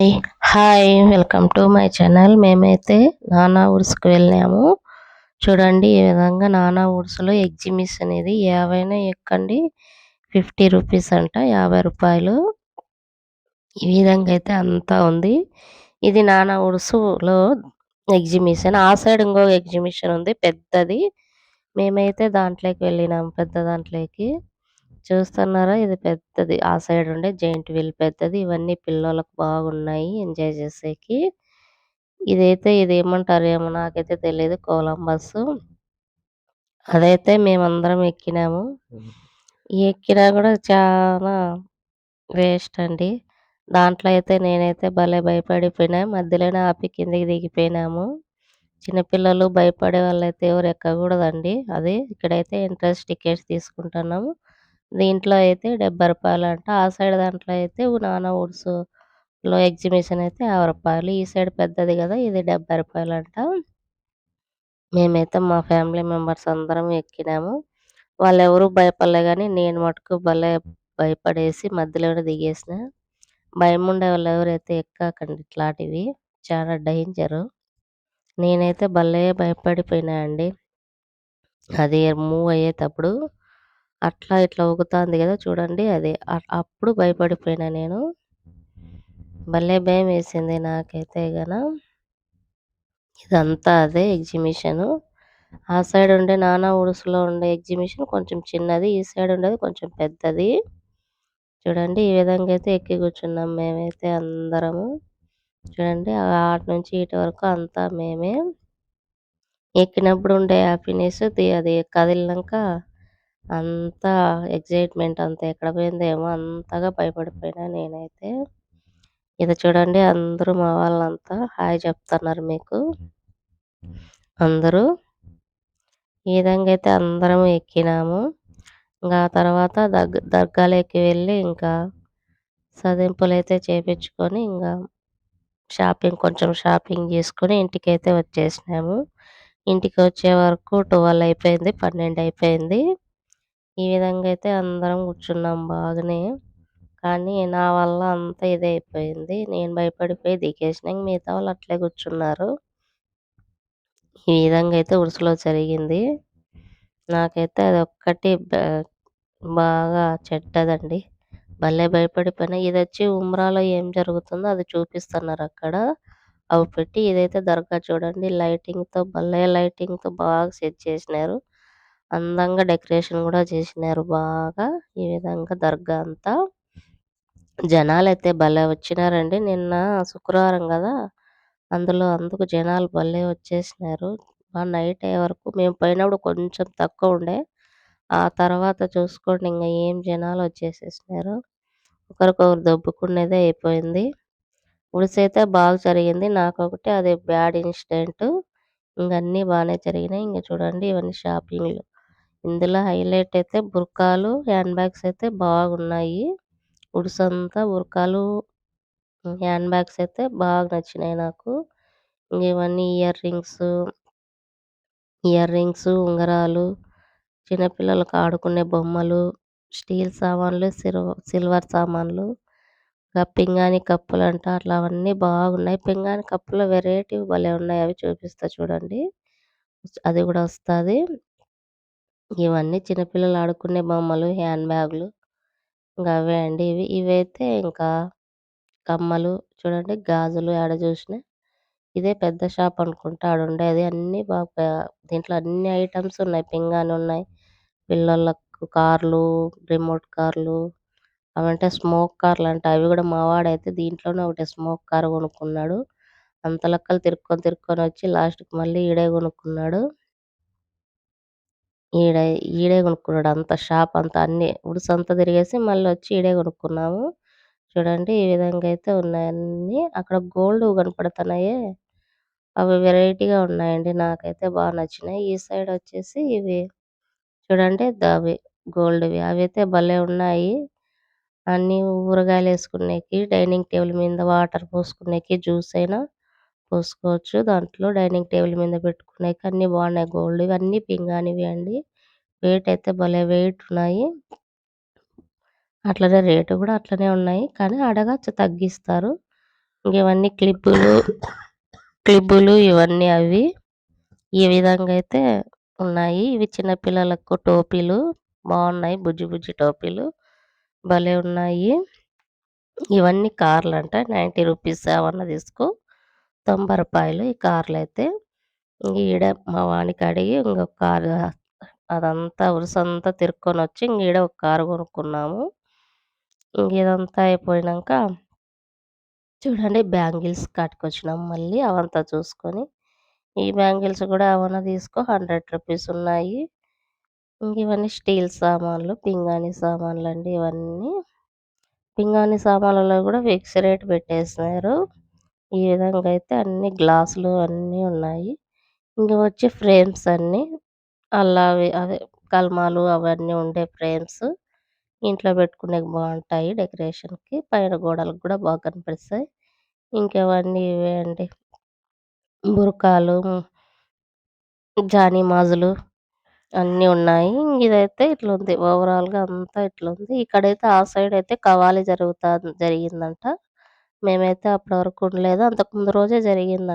Hi welcome to my channel. మేమైతే నానా ఉడుసుకు వెళ్ళాము. చూడండి ఈ విధంగా నానా ఉడుసులో ఎగ్జిబిషన్ ఇది యాభైనా ఎక్కండి. ఫిఫ్టీ రూపీస్ అంట యాభై రూపాయలు. ఈ విధంగా అయితే అంతా ఉంది. ఇది నానా ఉడుసులో ఎగ్జిబిషన్. ఆ సైడ్ ఇంకో ఎగ్జిబిషన్ ఉంది పెద్దది. మేమైతే దాంట్లోకి వెళ్ళినాం పెద్ద దాంట్లోకి. చూస్తున్నారా? ఇది పెద్దది. ఆ సైడ్ ఉండే జైంట్ వీల్ పెద్దది. ఇవన్నీ పిల్లలకు బాగున్నాయి. ఎంజాయ్ చేసేకి. ఇదైతే ఇది ఏమంటారు ఏమో నాకైతే తెలియదు కొలంబస్. అదైతే మేమందరం ఎక్కినాము. ఎక్కినా కూడా చాలా వేస్ట్ అండి. దాంట్లో అయితే నేనైతే భలే భయపడిపోయినా. మధ్యలోనే ఆపి కిందకి దిగిపోయినాము. చిన్నపిల్లలు భయపడే వాళ్ళైతే ఎవరు ఎక్కకూడదండి. అది ఇక్కడైతే ఎంట్రన్స్ టికెట్స్ తీసుకుంటున్నాము. దీంట్లో అయితే డెబ్బై రూపాయలు అంట. ఆ సైడ్ దాంట్లో అయితే నానా వుడ్స్లో ఎగ్జిబిషన్ అయితే యాభై రూపాయలు. ఈ సైడ్ పెద్దది కదా ఇది డెబ్బై రూపాయలు అంట. మేమైతే మా ఫ్యామిలీ మెంబర్స్ అందరం ఎక్కినాము. వాళ్ళు ఎవరు భయపడలే కానీ నేను మటుకు భలే భయపడేసి మధ్యలోనే దిగేసిన. భయం ఉండే వాళ్ళు ఎవరైతే ఎక్కకండి ఇట్లాంటివి చాలా డేంజరు. నేనైతే భలే భయపడిపోయినా అండి. అది మూవ్ అయ్యేటప్పుడు అట్లా ఇట్లా ఊగుతుంది కదా చూడండి అది. అప్పుడు భయపడిపోయినా నేను. భలే భయం వేసింది నాకైతే గన. ఇదంతా అదే ఎగ్జిబిషన్. ఆ సైడ్ ఉండే నానా ఉడుసులో ఉండే ఎగ్జిబిషన్ కొంచెం చిన్నది ఈ సైడ్ ఉండేది కొంచెం పెద్దది. చూడండి ఈ విధంగా అయితే ఎక్కి కూర్చున్నాం మేమైతే అందరము. చూడండి అటు నుంచి ఇటు వరకు అంతా మేమే. ఎక్కినప్పుడు ఉండే హ్యాపీనెస్ అది కదిలినాక అంతా ఎగ్జైట్మెంట్ అంతా ఎక్కడ పోయిందేమో అంతగా భయపడిపోయినా నేనైతే. ఇది చూడండి అందరూ మా వాళ్ళంతా హాయ్ చెప్తున్నారు మీకు. అందరూ ఈ విధంగా అయితే అందరం ఎక్కినాము. ఇంకా ఆ తర్వాత దగ్ దర్గాలోకి వెళ్ళి ఇంకా సదింపులు అయితే చేపించుకొని ఇంకా షాపింగ్ కొంచెం షాపింగ్ చేసుకొని ఇంటికైతే వచ్చేసినాము. ఇంటికి వచ్చే వరకు ట్వెల్వ్ అయిపోయింది పన్నెండు అయిపోయింది. ఈ విధంగా అయితే అందరం కూర్చున్నాం బాగానే కానీ నా వల్ల అంతా ఇదే అయిపోయింది. నేను భయపడిపోయి దిగేసిన మిగతా వాళ్ళు అట్లే కూర్చున్నారు. ఈ విధంగా అయితే ఉరుసులో జరిగింది. నాకైతే అది ఒక్కటి బాగా చెడ్డదండి. భలే భయపడిపోయినా. ఇది వచ్చి ఉమ్రాలో ఏం జరుగుతుందో అది చూపిస్తున్నారు అక్కడ. అవి పెట్టి ఇదైతే దర్గా చూడండి. లైటింగ్తో భలే లైటింగ్తో బాగా సెట్ చేసినారు. అందంగా డెకరేషన్ కూడా చేసినారు బాగా. ఈ విధంగా దర్గా అంతా. జనాలు అయితే భలే వచ్చినారండి. నిన్న శుక్రవారం కదా! అందులో అందుకు జనాలు భలే వచ్చేసినారు. నైట్ అయ్యే వరకు మేము పోయినప్పుడు కొంచెం తక్కువ ఉండే. ఆ తర్వాత చూసుకోండి ఇంకా ఏం జనాలు వచ్చేసేసినారు. ఒకరికొకరు దొబ్బుకునేదే అయిపోయింది. ఉడిసైతే బాగా జరిగింది. నాకు ఒకటి అది బ్యాడ్ ఇన్సిడెంట్. ఇంక అన్నీ బాగానే జరిగినాయి. ఇంకా చూడండి ఇవన్నీ షాపింగ్లు. ఇందులో హైలైట్ అయితే బుర్కాలు హ్యాండ్ బ్యాగ్స్ అయితే బాగున్నాయి. ఉడ్స్ అంతా బుర్కాలు హ్యాండ్ బ్యాగ్స్ అయితే బాగా నచ్చినాయి నాకు. ఇవన్నీ ఇయర్ రింగ్స్ ఇయర్ రింగ్స్ ఉంగరాలు చిన్నపిల్లలకు ఆడుకునే బొమ్మలు స్టీల్ సామాన్లు సిల్వర్ సామాన్లు ఇంకా పింగాణి కప్పులు అంట అట్లా అవన్నీ బాగున్నాయి. పింగాణి కప్పులు వెరైటీ భలే ఉన్నాయి అవి చూపిస్తా చూడండి. అది కూడా వస్తుంది. ఇవన్నీ చిన్నపిల్లలు ఆడుకునే బొమ్మలు హ్యాండ్ బ్యాగులు ఇంకా అవే అండి. ఇవి ఇవైతే ఇంకా కమ్మలు చూడండి గాజులు ఆడ చూసిన. ఇదే పెద్ద షాప్ అనుకుంటా ఆడ ఉండేది. అన్ని బాగా దీంట్లో అన్ని ఐటమ్స్ ఉన్నాయి. పింగాణి ఉన్నాయి పిల్లలకు కార్లు రిమోట్ కార్లు అవంటే స్మోక్ కార్లు అంట. అవి కూడా మా వాడైతే దీంట్లోనే ఒకటి స్మోక్ కార్ కొనుక్కున్నాడు. అంత లెక్కలు తిరుక్కొని తిరుక్కొని వచ్చి లాస్ట్కి మళ్ళీ ఈడే కొనుక్కున్నాడు. ఈడ ఈడే కొనుక్కున్నాడు. అంత షాప్ అంతా అన్ని ఉడుసు అంతా తిరిగేసి మళ్ళీ వచ్చి ఈడే కొనుక్కున్నాము. చూడండి ఈ విధంగా అయితే ఉన్నాయి అన్ని అక్కడ గోల్డ్ కనపడుతున్నాయి. అవి వెరైటీగా ఉన్నాయండి. నాకైతే బాగా నచ్చినాయి. ఈ సైడ్ వచ్చేసి ఇవి చూడండి అవి గోల్డ్వి అవి అయితే భలే ఉన్నాయి. అన్ని ఊరగాయలు వేసుకునేకి డైనింగ్ టేబుల్ మీద వాటర్ పోసుకునేకి జ్యూస్ అయినా పోసుకోవచ్చు దాంట్లో డైనింగ్ టేబుల్ మీద పెట్టుకునేకి అన్ని బాగున్నాయి గోల్డ్ ఇవన్నీ పింగాణివి అండి వెయిట్ అయితే భలే వెయిట్ ఉన్నాయి అట్లనే రేటు కూడా అట్లనే ఉన్నాయి కానీ అడగచ్చు తగ్గిస్తారు ఇవన్నీ క్లిప్పులు క్లిప్పులు ఇవన్నీ అవి. ఈ విధంగా అయితే ఉన్నాయి. ఇవి చిన్న పిల్లలకు టోపీలు బాగున్నాయి. బుజ్జి బుజ్జి టోపీలు భలే ఉన్నాయి. ఇవన్నీ కార్లు అంట నైంటీ రూపీస్ ఏమన్నా తీసుకో. తొంభై రూపాయలు ఈ కార్లు అయితే ఈడ మా వానికి అడిగి ఇంకొక కారు అదంతా ఉరుసంతా తిరుక్కొని వచ్చి ఈడ ఒక కారు కొనుక్కున్నాము. ఇదంతా అయిపోయినాక చూడండి బ్యాంగిల్స్ కట్టుకొచ్చినాం మళ్ళీ అవంతా చూసుకొని. ఈ బ్యాంగిల్స్ కూడా ఏమన్నా తీసుకో 100 రూపీస్ ఉన్నాయి. ఇవన్నీ స్టీల్ సామాన్లు, పింగాణి సామాన్లు అండి ఇవన్నీ. పింగాణి సామాన్లలో కూడా ఫిక్స్ రేట్ పెట్టేసినారు. ఈ విధంగా అయితే అన్ని గ్లాసులు అన్నీ ఉన్నాయి. ఇంకా వచ్చి ఫ్రేమ్స్ అన్నీ అలా అదే కల్మాలు అవన్నీ ఉండే ఫ్రేమ్స్. ఇంట్లో పెట్టుకునే బాగుంటాయి డెకరేషన్‌కి. పైన గోడలకు కూడా బాగా కనిపిస్తాయి. ఇంకేవన్నీ ఇవే అండి. బురకాలు, జానీమాజులు అన్నీ ఉన్నాయి. ఇదైతే ఇట్లుంది. ఓవరాల్‌గా అంతా ఇట్లుంది. ఇక్కడైతే ఆ సైడ్ అయితే కవాలి జరుగుతా జరిగిందంట. మేమైతే అప్పటి వరకు ఉండలేదు. అంతకు ముందు రోజే జరిగింది